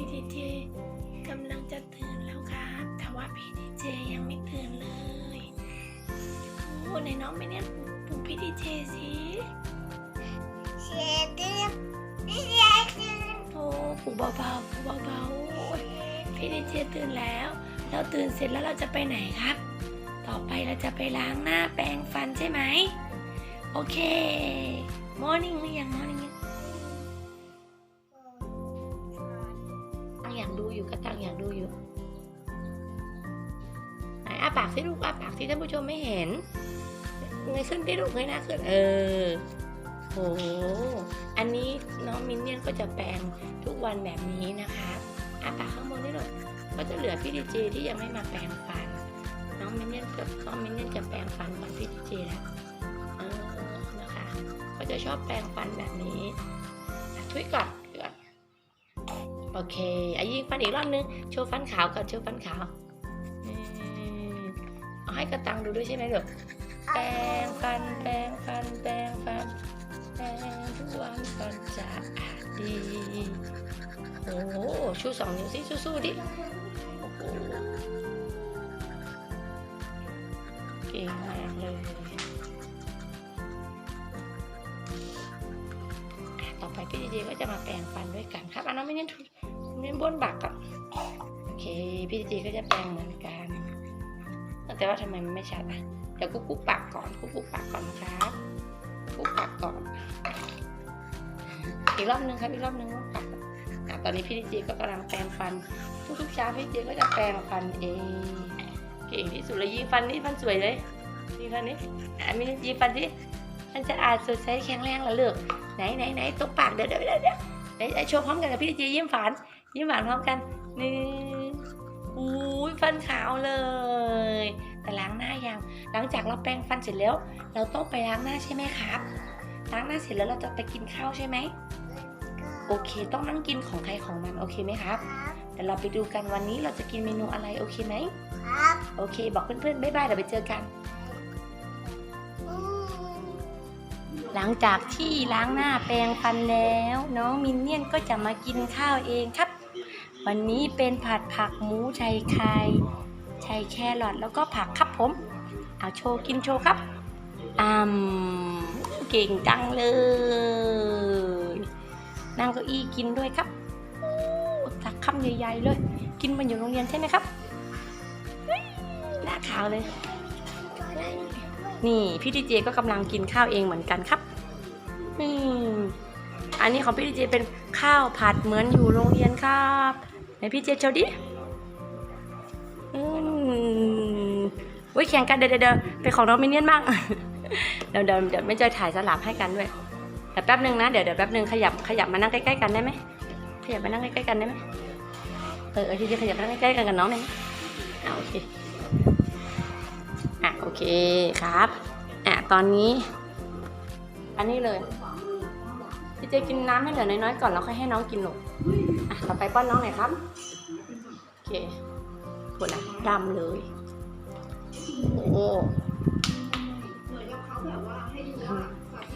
พี่ดีเจกำลังจะตื่นแล้วครับ แต่ว่าพี่ดีเจยังไม่ตื่นเลยโอ้ในน้องไม่เนี่ยปลุกพี่ดีเจสิเสียดื้อพี่เสียดื้อโอ้ปลุกเบาๆปลุกเบาๆโอ้ยพี่ดีเจตื่นแล้ว เราตื่นเสร็จแล้วเราจะไปไหนครับ ต่อไปเราจะไปล้างหน้าแปรงฟันใช่ไหมโอเคมอร์นิ่งหรือยังมอร์นิ่งาปากสิลูกอ้าปากสิท่านผู้ชมไม่เห็นเงยขึ้นดิลูกเงยหน้าขึ้นเออโหอันนี้น้องมินเนี่ยนก็จะแปรงทุกวันแบบนี้นะคะอ้าปากข้างบนนี่ลูกก็จะเหลือพี่ดีเจที่ยังไม่มาแปรงฟัน น้องมินเนี่ยนกับน้องมินเนี่ยนจะแปรงฟันก่อนพี่ดีเจแล้วเออนะคะก็จะชอบแปรงฟันแบบนี้ทุยก่อนก่อนโอเคอะยิงฟันอีกรอบนึงโชว์ฟันขาวก่อนโชว์ฟันขาว กระตังดูด้วยใช่ไหมลูกแปรงฟันแปรงฟันแปรงฟันแปรงทุกวันฟันจะอาดดี โอ้โหชูสองนิ้วสิสู้ๆดิโอ้โหเก่งมากเลยต่อไปพี่ดีเจก็จะมาแปรงฟันด้วยกันครับอันน้องไม่เน้นไม่เน้นบ้วนบักก่อนโอเคพี่ดีเจก็จะแปรงเหมือนกัน แต่ว่าทำไมมันไม่ชัดอะเดี๋ยวกุ๊กกุ๊กปากก่อนกุ๊กกุ๊กปากก่อนนะครับกุ๊กปากก่อน อีกรอบนึงครับอีกรอบนึงว่าปากตอนนี้พี่ดีเจก็กำลังแปรงฟัน ทุกๆเช้าพี่ดีเจก็จะแปรงฟันเองเก่งที่สุดเลยยิงฟันนี่ฟันสวยเลยยิงฟันนี่อะมียิงฟันที่มันจะอาจสดใสแข็งแรงเหรอเลือกไหนไหนไหนตบปากเดี๋ยวเดี๋ยวเดี๋ยวเดี๋ยวไหนไหนโชว์พร้อมกันกับพี่ดีเจยิ้มฝันยิ้มหวานพร้อมกันนี่อุ้ยฟันขาวเลย ล้างหน้ายัง หลังจากเราแปรงฟันเสร็จแล้ว เราต้องไปล้างหน้าใช่ไหมครับ ล้างหน้าเสร็จแล้วเราจะไปกินข้าวใช่ไหมโอเค ต้องนั่งกินของใครของมันโอเคไหมครับครับแต่เราไปดูกันวันนี้เราจะกินเมนูอะไรโอเคไหมครับโอเค บอกเพื่อนๆบ๊ายบายเดี๋ยวไปเจอกันอืมหลังจากที่ล้างหน้าแปรงฟันแล้ว น้องมินเนี่ยนก็จะมากินข้าวเองครับ วันนี้เป็นผัดผักหมูไชัยไข่ไชัยแครอทแล้วก็ผักครับผม เอาโชว์กินโชว์ครับอืมเก่งจังเลย นั่งเก้าอี้กินด้วยครับตักคำใหญ่ๆเลย กินมันอยู่โรงเรียนใช่ไหมครับหน้าขาวเลย นี่พี่ดีเจก็กำลังกินข้าวเองเหมือนกันครับอันนี้ของพี่ดีเจเป็นข้าวผัดเหมือนอยู่โรงเรียนครับไหนพี่เจโชว์ดิ ไว้ยแข่งกันเดี๋ยวเดี๋ยวเป็นของน้องมินเนี่ยนบ้างเดี๋ยวเดี๋ยวเดี๋ยวไม่จอยถ่ายสลับให้กันด้วยแต่แป๊บนึงนะเดี๋ยวเดี๋ยวแป๊บนึงขยับขยับมานั่งใกล้ๆกันได้ไหมขยับมานั่งใกล้ๆกันได้ไหมเออเออพี่เจขยับนั่งใกล้ๆกันกับน้องได้ไหมอ่าโอเคอะโอเคครับอะตอนนี้ อันนี้เลยพี่เจกินน้ำให้เหลือน้อยๆก่อนแล้วค่อยให้น้องกินหนูกอะต่อไปป้อนน้องหน่อยครับโอเคปวดนะดำเลย โอ้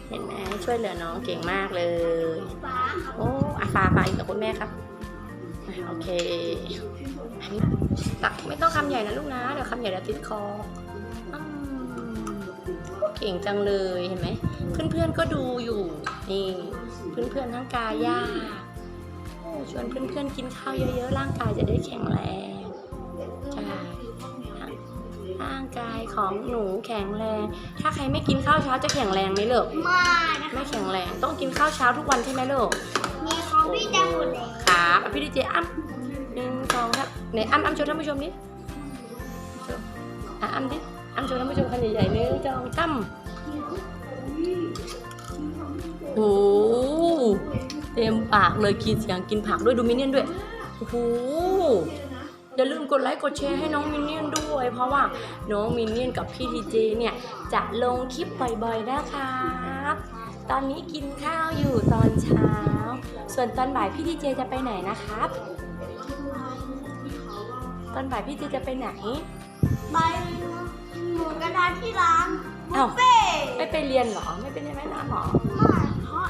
เห็นไหมช่วยเหลือน้องเก่งมากเลย โอ้อาฟาไปกับคุณแม่ครับ โอเค ตักไม่ต้องคำใหญ่นะลูกนะ เดี๋ยวคำใหญ่เดี๋ยวติดคออเก่งจังเลยเห็นไหม เพื่อนๆก็ดูอยู่ นี่เพื่อนๆทั้งกาย่าชวนเพื่อนๆกินข้าวเยอะๆ ร่างกายจะได้แข็งแรงางกายของหนูแข็งแรง ถ้าใครไม่กินข้าวเช้าจะแข็งแรงไหมลูกไม่นะคไม่รับแข็งแรง ต้องกินข้าวเช้าทุกวันใช่ไหมลูกมีของพี่แดงหมดเลยครับอะพี่ดีเจอ้ำหนึ่งสองครับไหนอ้ำอ้ำโชว์ท่านผู้ชมดิโชว์อะอ้ำดิอ้ำโชว์ท่านผู้ชมคันใหญ่ๆหนึ่งสองสามโอ้โหเต็มปากเลยกินเสียงกินผักด้วยดูมินเนี่ยนด้วยโอ้โห อย่าลืมกดไลค์กดแชร์ให้น้องมินเนี่ยนด้วย เพราะว่าน้องมินเนี่ยนกับพี่ดีเจเนี่ยจะลงคลิปบ่อยๆนะครับตอนนี้กินข้าวอยู่ตอนเช้า ส่วนตอนบ่ายพี่ดีเจจะไปไหนนะครับ ตอนบ่ายพี่เจจะไปไหนใบหมูกระทะที่ร้านบุอ้าวฟเฟ่ต์ไม่ไปเรียนเหรอ ไม่ไปเรียนแม่น้ำเหรอ ไม่เพราะ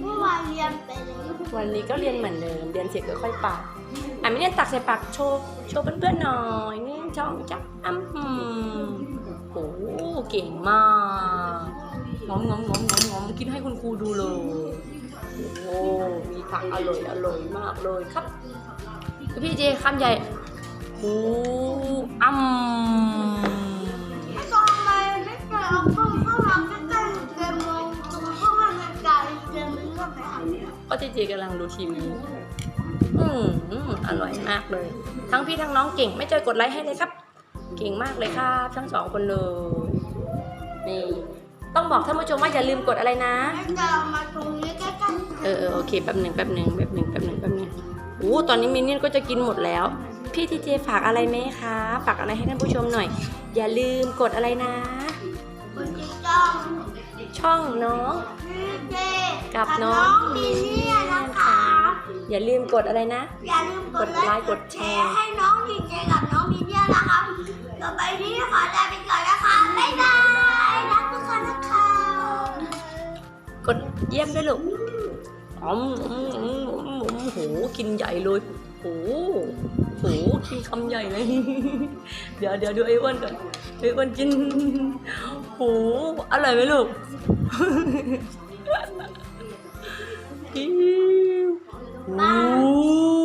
เมื่อวานเรียนไปเลยวันนี้ก็เรียนเหมือนเดิม เรียนเสร็จก็ค่อยไปม อะมินเนี่ยนตักใส่ปากโชว์โชว์เพื่อนๆหน่อยหนึ่งช่องจับอ้ำหืมโอ้เก่งมากงอมงอมงอมงอมงอมกินให้คุณครูดูเลยโอ้มีผักอร่อยอร่อยมากเลยครับพี่เจคำใหญ่โอ้อ้ำทำไมไม่เคยเอากล้องเข้ามาใกล้ๆเดินมองตรงเข้ามาไกลๆเดินมันก็ไปหาเนี่ยก็เจเจกำลังดูทีวีอืมอืมอ ร่อยมากเลย ทั้งพี่ทั้งน้องเก่ง ไม่เจอกดไลค์ให้เลยครับ เก่งมากเลยครับทั้งสองคนเลยนี่ต้องบอกท่านผู้ชมว่าอย่าลืมกดอะไรนะแล้วจะเอามาตรงนี้ใกล้ๆเออเออโอเคแป๊บหนึ่งแป๊บหนึ่งแป๊บหนึ่งแป๊บหนึ่งแป๊บหนึ่งโอ้ตอนนี้มินเนี่ยนก็จะกินหมดแล้ว พี่ทีเจฝากอะไรไหมคะฝากอะไรให้ท่านผู้ชมหน่อย อย่าลืมกดอะไรนะคุณจิ๊กจ้องช่องน้องพี่เจกับน้องดีเนี่ยนะคะ อย่าลืมกดอะไรนะ อย่าลืมกดกดไลค์กดแชร์ให้น้องดีเจกับน้องดีเนี่ยนะคะต่อไปนี้ขอลาไปก่อนนะคะ บ๊ายบายรักทุกคนนะคะกดเยี่ยมด้วยลูกอ๋อมอืมอืมอืมอืมโหกินใหญ่เลยโหโหกินคำใหญ่เลย เดี๋ยวเดี๋ยวดูไอ้อ้วนก่อนไอ้อ้วนกินโหอร่อยไหมลูก 呜